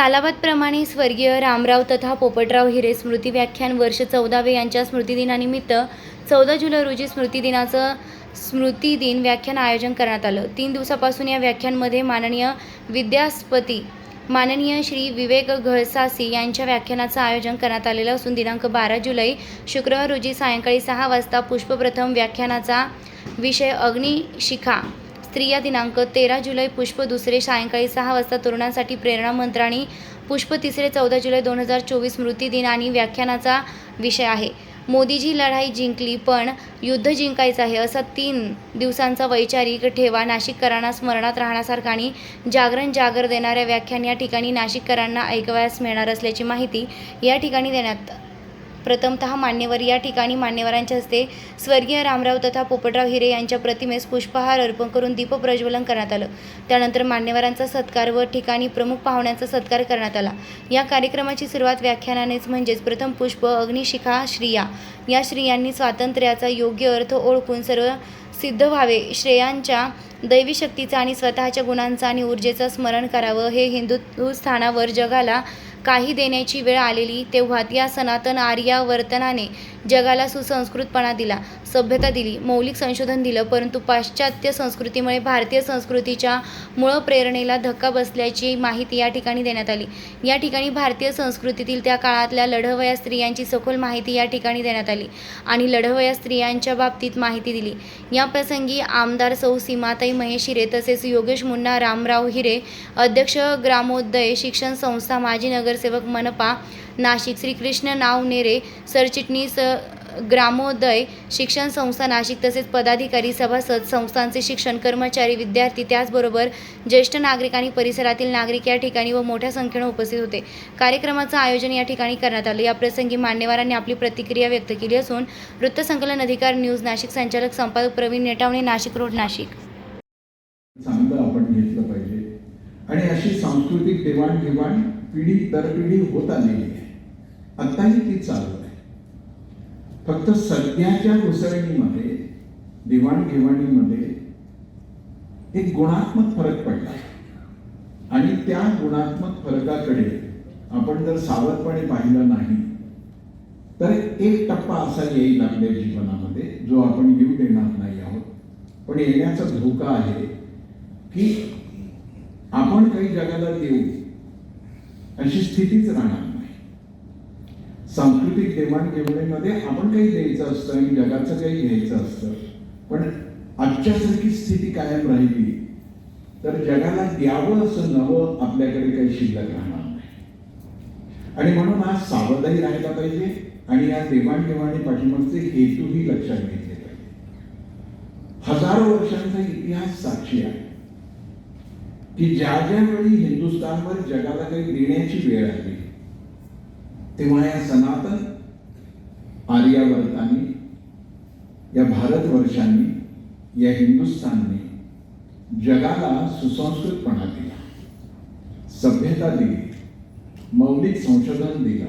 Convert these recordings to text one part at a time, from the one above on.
सालाबादप्रमाणे स्वर्गीय रामराव तथा पोपटराव हिरे स्मृती व्याख्यान वर्ष चौदावे यांच्या स्मृतिदिनानिमित्त चौदा जुलै रोजी स्मृतिदिनाचं स्मृतिदिन व्याख्यान आयोजन करण्यात आलं. तीन दिवसापासून या व्याख्यानमध्ये माननीय विद्यास्पती माननीय श्री विवेक घळसासी यांच्या व्याख्यानाचं आयोजन करण्यात आलेलं असून दिनांक बारा जुलै शुक्रवार रोजी सायंकाळी सहा वाजता पुष्पप्रथम व्याख्यानाचा विषय अग्निशिखा स्त्रिया दिनांक तेरा जुलै पुष्प दुसरे सायंकाळी सहा वाजता तरुणांसाठी प्रेरणा मंत्राणी पुष्प तिसरे चौदा जुलै दोन हजार चोवीस स्मृतिदिन आणि व्याख्यानाचा विषय आहे. मोदीजी लढाई जिंकली पण युद्ध जिंकायचं आहे असा तीन दिवसांचा वैचारिक ठेवा नाशिककरांना स्मरणात राहण्यासारखा आणि जागरण जागर देणाऱ्या व्याख्यान या ठिकाणी नाशिककरांना ऐकवयास मिळणार असल्याची माहिती या ठिकाणी देण्यात प्रथमतः मान्यवर या ठिकाणी मान्यवरांच्या हस्ते स्वर्गीय रामराव तथा पोपटराव हिरे यांच्या प्रतिमेस पुष्पहार अर्पण करून दीपप्रज्वलन करण्यात आलं. त्यानंतर मान्यवरांचा सत्कार व ठिकाणी प्रमुख पाहुण्यांचा सत्कार करण्यात आला. या कार्यक्रमाची सुरुवात व्याख्यानानेच म्हणजेच प्रथम पुष्प अग्निशिखा श्रिया. या स्त्रियांनी स्वातंत्र्याचा योग्य अर्थ ओळखून सर्व सिद्ध व्हावे. श्रेयांच्या दैवी शक्तीचा आणि स्वतःच्या गुणांचा आणि ऊर्जेचं स्मरण करावं हे हिंदुस्थानावर जगाला काही देण्याची वेळ आलेली तेव्हा या सनातन आर्यावर्तनाने जगाला सुसंस्कृतपणा दिला सभ्यता दिली मौलिक संशोधन दिलं परंतु पाश्चात्य संस्कृतीमुळे भारतीय संस्कृतीच्या मूळ प्रेरणेला धक्का बसल्याची माहिती या ठिकाणी देण्यात आली. या ठिकाणी भारतीय संस्कृतीतील त्या काळातल्या लढवया स्त्रियांची सखोल माहिती या ठिकाणी देण्यात आली आणि लढवया स्त्रियांच्या बाबतीत माहिती दिली. या प्रसंगी आमदार सौ सीमाताई महेश हिरे तसेच योगेश मुन्ना रामराव हिरे अध्यक्ष ग्रामोदय शिक्षण संस्था माजी नगर नगरसेवक मनपा नाशिक. श्रीकृष्ण नावनेरे सरचिटणीस ग्रामोदय शिक्षण संस्था नाशिक. तसेच पदाधिकारी सभासद संस्थांचे शिक्षण कर्मचारी विद्यार्थी. त्याचबरोबर ज्येष्ठ नागरिक आणि परिसरातील नागरिक या ठिकाणी व मोठ्या संख्येने उपस्थित होते. कार्यक्रमाचं आयोजन या ठिकाणी करण्यात आलं. या प्रसंगी मान्यवरांनी आपली प्रतिक्रिया व्यक्त केली असून वृत्तसंकलन अधिकार न्यूज नाशिक संचालक संपादक प्रवीण नेटावणे नाशिक रोड नाशिक. चांगलं आपण घेतलं पाहिजे. आणि अशी सांस्कृतिक देवाणघेवाण पिढी दर पिढी होत आलेली आहे. आत्ताही ती चालू आहे. फक्त सध्याच्या घुसळणीमध्ये देवाणघेवाणीमध्ये एक गुणात्मक फरक पडला. आणि त्या गुणात्मक फरकाकडे आपण जर सावधपणे पाहिलं नाही तर एक टप्पा असा येईल आपल्या जीवनामध्ये जो आपण येऊ देणार नाही आहोत. पण येण्याचा धोका आहे की आपण काही जगाला देऊ अशी स्थितीच राहणार नाही. सांस्कृतिक देवाणघेवाणीमध्ये आपण काही द्यायचं असतं आणि जगाचं काही घ्यायचं असतं. पण आजच्यासारखी स्थिती कायम राहिली तर जगाला द्यावं असं नवं आपल्याकडे काही शिल्लक राहणार नाही. आणि म्हणून आज सावधही राहायला पाहिजे आणि या देवाणघेवाणी पाठिंबाचे हेतूही लक्षात घेतले पाहिजे. हजारो वर्षांचा इतिहास साक्षी आहे. की ज्या ज्या वेळी हिंदुस्थानवर जगाला काही देण्याची वेळ आली तेव्हा या सनातन आर्यावर्तांनी या भारतवर्षांनी या हिंदुस्थानने जगाला सुसंस्कृतपणा दिला सभ्यता दिली मौलिक संशोधन दिलं.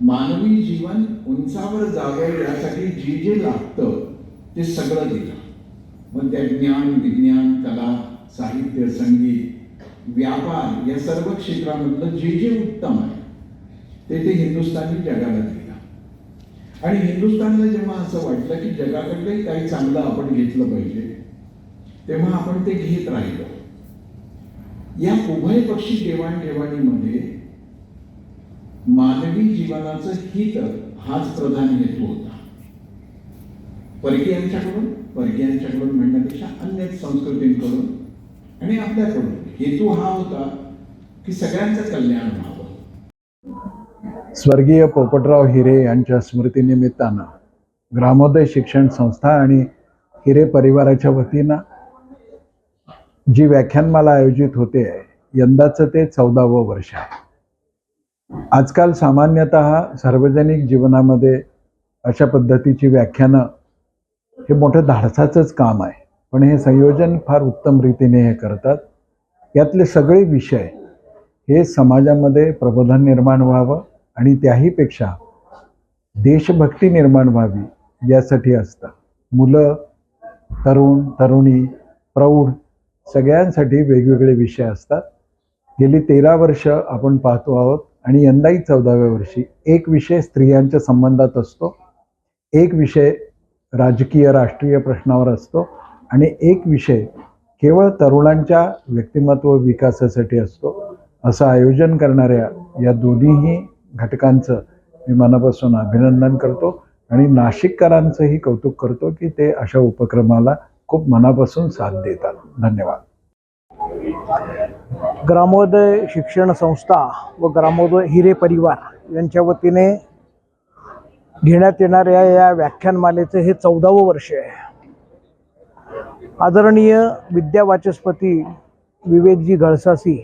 मानवी जीवन उंचावर जावं यासाठी जे जे लागतं ते सगळं दिलं. मग त्या ज्ञान विज्ञान कला साहित्य संगीत व्यापार या सर्व क्षेत्रामधलं जे जे उत्तम आहे ते ते हिंदुस्थानी जगाला दिलं. आणि हिंदुस्थानला जेव्हा असं वाटलं की जगाकडलंही काही चांगलं आपण घेतलं पाहिजे तेव्हा आपण ते घेत राहिलो. या उभयपक्षी देवाणघेवाणीमध्ये मानवी जीवनाचं हित हाच प्रधान हेतू होता. परकीयांच्याकडून परकीयांच्याकडून म्हणण्यापेक्षा अन्य संस्कृतींकडून आणि आपल्याकडून हेतू हा होता की सगळ्यांचं कल्याण व्हावं. स्वर्गीय पोपटराव हिरे यांच्या स्मृतीनिमित्तानं ग्रामोदय शिक्षण संस्था आणि हिरे परिवाराच्या वतीनं जी व्याख्यानमाला आयोजित होते यंदाचं ते चौदावं वर्ष आहे. आजकाल सामान्यतः सार्वजनिक जीवनामध्ये अशा पद्धतीची व्याख्यानं हे मोठं धाडसाचंच काम आहे. पण हे संयोजन फार उत्तम रीतीने हे करतात. यातले सगळे विषय हे समाजामध्ये प्रबोधन निर्माण व्हावं आणि त्याहीपेक्षा देशभक्ती निर्माण व्हावी यासाठी असतं मुलं तरुण तरुणी प्रौढ सगळ्यांसाठी वेगवेगळे विषय असतात. गेली तेरा वर्ष आपण पाहतो आहोत आणि यंदाही चौदाव्या वर्षी एक विषय स्त्रियांच्या संबंधात असतो. एक विषय राजकीय राष्ट्रीय प्रश्नावर असतो. आणि एक विषय केवळ तरुणांच्या व्यक्तिमत्व विकासासाठी असतो असं आयोजन करणाऱ्या या दोन्हीही घटकांचं मी मनापासून अभिनंदन करतो आणि नाशिककरांचंही कौतुक करतो की ते अशा उपक्रमाला खूप मनापासून साथ देतात. धन्यवाद. ग्रामोदय शिक्षण संस्था व ग्रामोदय हिरे परिवार यांच्या वतीने घेण्यात येणाऱ्या या व्याख्यानमालेचं हे चौदावं वर्ष आहे. आदरणीय विद्यावाचस्पती विवेकजी घळसासी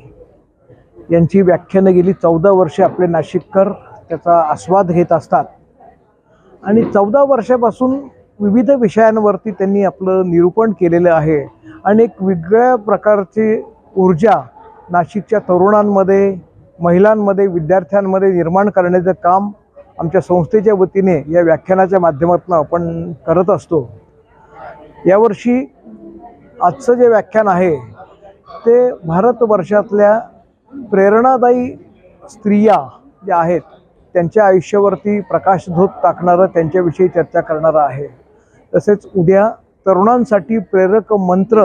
यांची व्याख्यानं गेली चौदा वर्षे आपले नाशिककर त्याचा आस्वाद घेत असतात. आणि चौदा वर्षापासून विविध विषयांवरती त्यांनी आपलं निरूपण केलेलं आहे. आणि एक वेगळ्या प्रकारची ऊर्जा नाशिकच्या तरुणांमध्ये महिलांमध्ये विद्यार्थ्यांमध्ये निर्माण करण्याचं काम आमच्या संस्थेच्या वतीने या व्याख्यानाच्या माध्यमातून आपण करत असतो. यावर्षी आजचं जे व्याख्यान आहे ते भारतवर्षातल्या प्रेरणादायी स्त्रिया ज्या आहेत त्यांच्या आयुष्यावरती प्रकाशधोत टाकणारं त्यांच्याविषयी चर्चा करणारं आहे. तसेच उद्या तरुणांसाठी प्रेरक मंत्र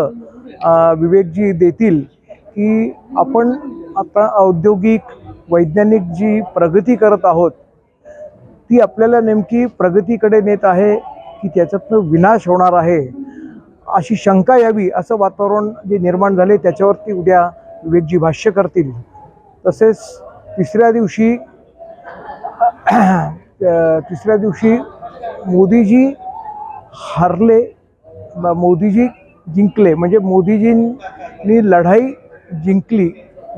विवेकजी देतील की आपण आता औद्योगिक वैज्ञानिक जी प्रगती करत आहोत ती आपल्याला नेमकी प्रगतीकडे नेत आहे की त्याच्यातनं विनाश होणार आहे? अशी शंका यावी असं वातावरण जे निर्माण झाले त्याच्यावरती उद्या विवेकजी भाष्य करतील. तसेच तिसऱ्या दिवशी तिसऱ्या दिवशी मोदीजी हारले मोदीजी जिंकले म्हणजे मोदीजींनी लढाई जिंकली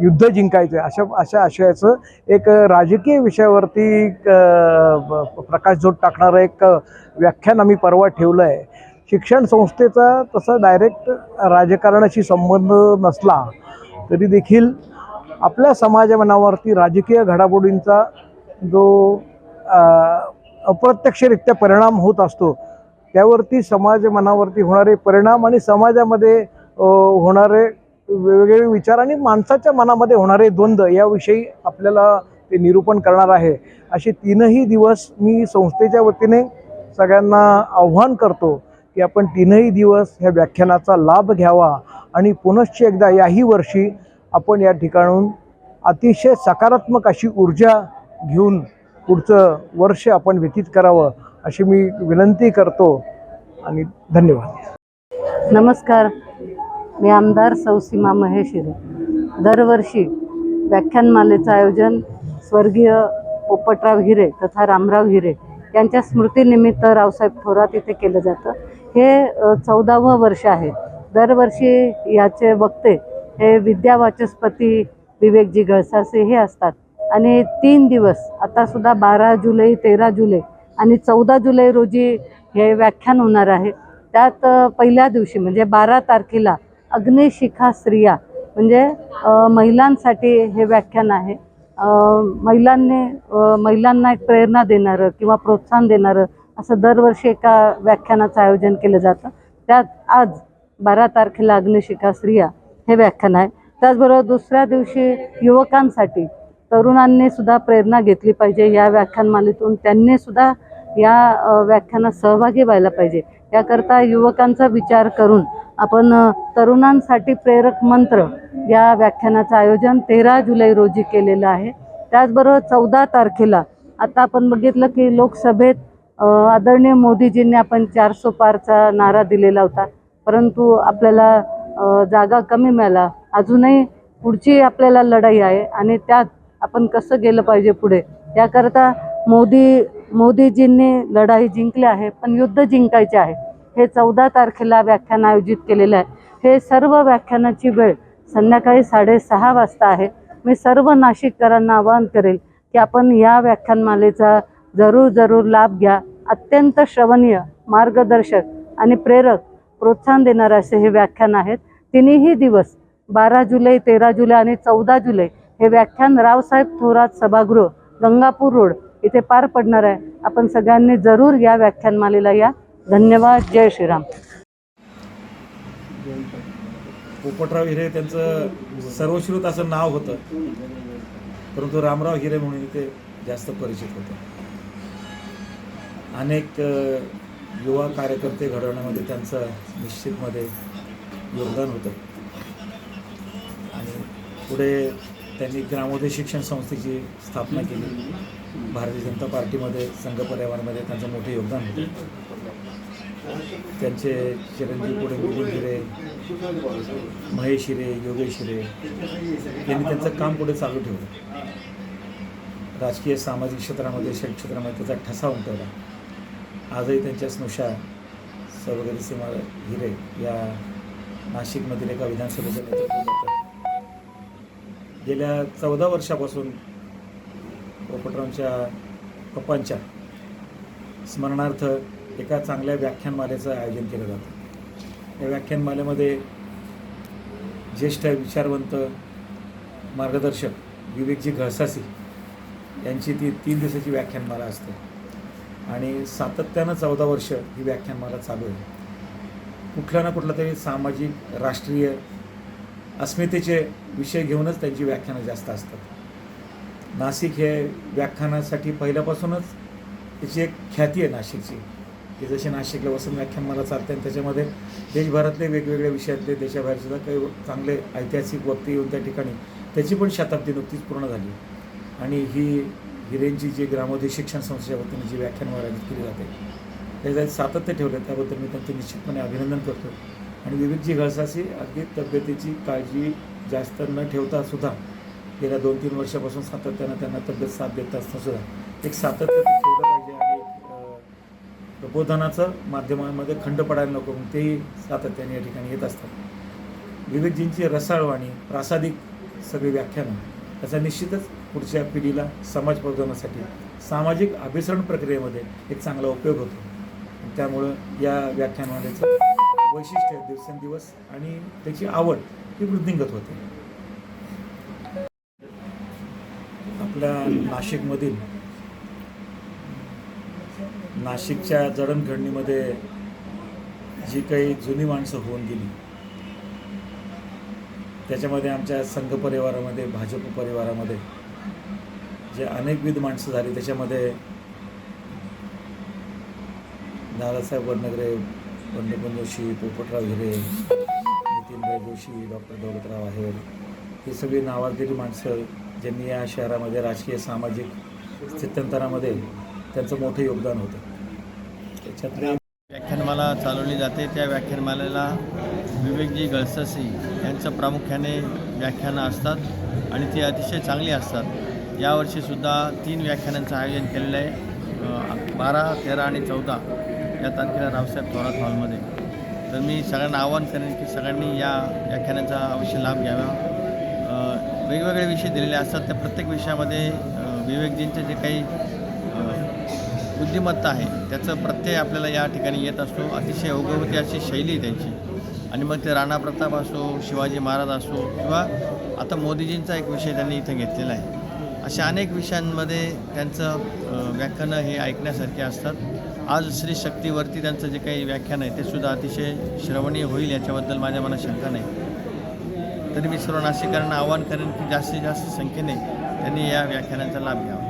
युद्ध जिंकायचं अशा अशा आशयाचं एक राजकीय विषयावरती एक, प्रकाशझोत टाकणारं एक व्याख्यान आम्ही परवा ठेवलं आहे शिक्षण संस्थेचा तसा डायरेक्ट राजकारणाशी संबंध नसला तरी देखील आपल्या समाजमनावरती राजकीय घडामोडींचा जो अप्रत्यक्षरित्या परिणाम होत असतो त्यावरती समाज मनावरती होणारे परिणाम आणि समाजामध्ये होणारे वेगवेगळे विचार आणि माणसाच्या मनामध्ये होणारे द्वंद्व याविषयी आपल्याला ते निरूपण करणार आहे. असे तीनही दिवस मी संस्थेच्या वतीने सगळ्यांना आव्हान करतो. की आपण तीनही दिवस ह्या व्याख्यानाचा लाभ घ्यावा आणि पुनश्च एकदा याही वर्षी आपण या ठिकाणून अतिशय सकारात्मक अशी ऊर्जा घेऊन पुढचं वर्ष आपण व्यतीत करावं अशी मी विनंती करतो आणि धन्यवाद. नमस्कार. मी आमदार सौसीमा महेशिरे. दरवर्षी व्याख्यानमालेचं आयोजन स्वर्गीय पोपटराव हिरे तथा रामराव हिरे यांच्या स्मृतीनिमित्त रावसाहेब थोरात इथे केलं जातं. हे चौदावं वर्ष आहे. दरवर्षी याचे वक्ते हे विद्यावाचस्पती विवेकजी गळसासे हे असतात. आणि तीन दिवस आतासुद्धा बारा जुलै तेरा जुलै आणि चौदा जुलै रोजी हे व्याख्यान होणार आहे. त्यात पहिल्या दिवशी म्हणजे बारा तारखेला अग्निशिखा स्त्रिया म्हणजे महिलांसाठी हे व्याख्यान आहे. महिलांनी महिलांना एक प्रेरणा देणारं किंवा प्रोत्साहन देणारं असं दरवर्षी एका व्याख्यानाचं आयोजन केलं जातं. त्यात आज बारा तारखेला अग्निशिखा स्त्रिया हे व्याख्यान आहे. त्याचबरोबर दुसऱ्या दिवशी युवकांसाठी तरुणांनी सुद्धा प्रेरणा घेतली पाहिजे. या व्याख्यानमालेतून त्यांनी सुद्धा या व्याख्यानात सहभागी व्हायला पाहिजे. याकरता युवकांचा विचार करून आपण तरुणांसाठी प्रेरक मंत्र या व्याख्यानाचं आयोजन तेरा जुलै रोजी केलेलं आहे. त्याचबरोबर चौदा तारखेला आता आपण बघितलं की लोकसभेत आदरणीय मोदीजींनी आपण चारसो पारचा नारा दिलेला होता. परंतु आपल्याला जागा कमी मिळाला. अजूनही पुढची आपल्याला लढाई आहे आणि त्यात आपण कसं गेलं पाहिजे पुढे? याकरता मोदी मोदीजींनी लढाई जिंकली आहे पण युद्ध जिंकायचे आहे. हे चौदा तारखेला व्याख्यान आयोजित केलेलं आहे. हे सर्व व्याख्यानाची वेळ संध्याकाळी साडेसहा वाजता आहे. मी सर्व नाशिककरांना आवाहन करेल की आपण या व्याख्यानमालेचा जरूर जरूर लाभ घ्या. अत्यंत श्रवणीय मार्गदर्शक आणि प्रेरक प्रोत्साहन देणारे असे हे व्याख्यान आहेत. तिन्ही दिवस बारा जुलै तेरा जुलै आणि चौदा जुलै हे व्याख्यान रावसाहेब थोरात सभागृह गंगापूर रोड इथे पार पडणार आहे. आपण सगळ्यांनी जरूर या व्याख्यानमालेला या. धन्यवाद. जय श्रीराम. पोपटराव हिरे त्यांचं सर्वश्रुत असं नाव होतं. परंतु रामराव हिरे म्हणून ते जास्त परिचित होतं. अनेक युवा कार्यकर्ते घडवण्यामध्ये त्यांचं निश्चितमध्ये योगदान होतं. आणि पुढे त्यांनी ग्रामोदय शिक्षण संस्थेची स्थापना केली. भारतीय जनता पार्टीमध्ये संघ पर्यावरणामध्ये त्यांचं मोठं योगदान होतं. त्यांचे चिरंजीव पुढे मिलिंद हिरे महेश हिरे योगेश हिरे यांनी त्यांचं काम पुढे चालू ठेवलं. राजकीय सामाजिक क्षेत्रामध्ये शैक्षिक क्षेत्रामध्ये त्याचा ठसा उमटवला. आजही त्यांच्या स्नुषा सर्वगरी सीमा हिरे या नाशिकमधील एका विधानसभेचं नेतृत्व करतात गेल्या चौदा वर्षापासून पोपटरावांच्या पप्पांच्या स्मरणार्थ एका चांगल्या व्याख्यानमालेचं आयोजन केलं जातं. या व्याख्यानमालेमध्ये ज्येष्ठ विचारवंत मार्गदर्शक विवेकजी घळसासी यांची ती तीन दिवसाची व्याख्यानमाला असते. आणि सातत्यानं चौदा वर्ष ही व्याख्यानमाला चालू आहे. कुठला ना कुठला तरी सामाजिक राष्ट्रीय अस्मितेचे विषय घेऊनच त्यांची व्याख्यानं जास्त असतात. नाशिक हे व्याख्यानासाठी पहिल्यापासूनच त्याची एक ख्याती आहे नाशिकची. की जशी नाशिकला वसंत व्याख्यानमाला चालते आणि त्याच्यामध्ये देशभरातले वेगवेगळ्या विषयातले देशाबाहेर सुद्धा काही चांगले ऐतिहासिक वक्ते येऊन त्या ठिकाणी त्याची पण शताब्दी नुकतीच पूर्ण झाली. आणि ही हिरेंची जी ग्रामोदय शिक्षण संस्थेच्या वतीने जी व्याख्यान आयोजित केली जाते त्याच्यात सातत्य ठेवलं त्याबद्दल मी त्यांचं निश्चितपणे अभिनंदन करतो. आणि विविधजी घळसासी अगदी तब्येतीची काळजी जास्त न ठेवता सुद्धा गेल्या दोन तीन वर्षापासून सातत्यानं त्यांना तब्येत साथ देत असताना सुद्धा एक सातत्य ठेवलं पाहिजे आणि एक, प्रबोधनाचं माध्यमांमध्ये खंड पडायला नको म्हणून तेही सातत्याने या ठिकाणी येत असतात. विवेकजींची रसाळवाणी प्रासादिक सगळी व्याख्यानं त्याचा निश्चितच पुढच्या पिढीला समाज प्रबोधनासाठी सामाजिक अभिसरण प्रक्रियेमध्ये एक चांगला उपयोग होतो. त्यामुळं या व्याख्यानमालेचं वैशिष्ट्य दिवसेंदिवस आणि त्याची आवड ही वृद्धिंगत होते. आपल्या नाशिकमधील नाशिकच्या जडणघडणीमध्ये जी काही जुनी माणसं होऊन गेली त्याच्यामध्ये आमच्या संघ परिवारामध्ये भाजप परिवारामध्ये जे अनेकविध माणसं झाली त्याच्यामध्ये दादासाहेब वडनगरे वंदपन जोशी पोपटराव हिरे नितीनभाई जोशी डॉक्टर दौलतराव आहेर ही सगळी नावाजलेली माणसं ज्यांनी या शहरामध्ये राजकीय सामाजिक स्थित्यंतरामध्ये त्यांचं मोठं योगदान होतं. त्याच्यातले व्याख्यानमाला चालवली जाते. त्या व्याख्यानमालेला विवेकजी गळससी यांचं प्रामुख्याने व्याख्यानं असतात आणि ती अतिशय चांगली असतात. यावर्षीसुद्धा तीन व्याख्यानांचं आयोजन केलेलं आहे. बारा तेरा आणि चौदा या तारखेला रावसाहेब थोरात हॉलमध्ये. तर मी सगळ्यांना आवाहन करेन की सगळ्यांनी या व्याख्यानाचा अवश्य लाभ घ्यावा. वेगवेगळे विषय दिलेले असतात. त्या प्रत्येक विषयामध्ये विवेकजींचे जे काही बुद्धिमत्ता आहे त्याचं प्रत्यय आपल्याला या ठिकाणी येत असतो. अतिशय अवगवती अशी शैली त्यांची. आणि मग ते राणा प्रताप असो शिवाजी महाराज असो किंवा आता मोदीजींचा एक विषय त्यांनी इथं घेतलेला आहे. अशा अनेक विषयांमध्ये त्यांचं व्याख्यानं हे ऐकण्यासारखे असतात. आज श्री शक्तीवरती त्यांचं जे काही व्याख्यान आहे ते सुद्धा अतिशय श्रवणीय होईल याच्याबद्दल माझ्या मनात शंका नाही. तरी मी सर्व नाशिकांना आवाहन करेन की जास्तीत जास्त संख्येने त्यांनी या व्याख्यानांचा लाभ घ्यावा.